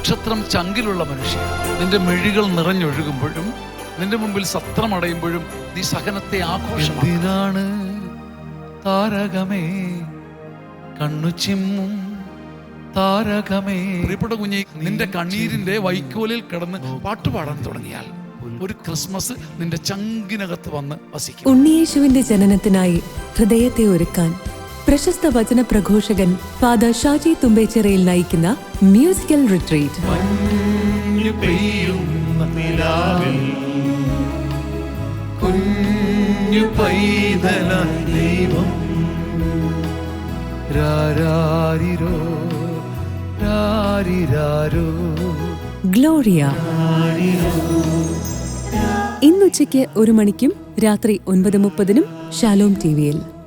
നക്ഷത്രം ചങ്കിലുള്ള മനുഷ്യൻ. നിന്റെ മെഴികൾ നിറഞ്ഞൊഴുകുമ്പോഴും നിന്റെ മുമ്പിൽ സത്രമടയുമ്പോഴും നീ സഹനത്തെ ആഘോഷമാണ് താരകമേ? കണ്ണു ചിമ്മും താരകമേ. പ്രിയപ്പെട്ട കുഞ്ഞെ നിന്റെ കണ്ണീരിന്റെ വൈക്കോലിൽ കിടന്ന് പാട്ടുപാടാൻ തുടങ്ങിയാൽ ഒരു ക്രിസ്മസ് നിന്റെ ചങ്കിനകത്ത് വന്ന് വസിക്കും. ഉണ്ണിയേശുവിന്റെ ജനനത്തിനായി ഹൃദയത്തെ ഒരുക്കാൻ പ്രശസ്ത വചന പ്രഘോഷകൻ ഫാദർ ഷാജി തുമ്പേച്ചിറയിൽ നയിക്കുന്ന മ്യൂസിക്കൽ റിട്രീറ്റ്. ഗ്ലോറിയ. ഇന്നുച്ചയ്ക്ക് ഒരു മണിക്കും രാത്രി ഒൻപത് മുപ്പതിനും ഷാലോം ടി വിയിൽ.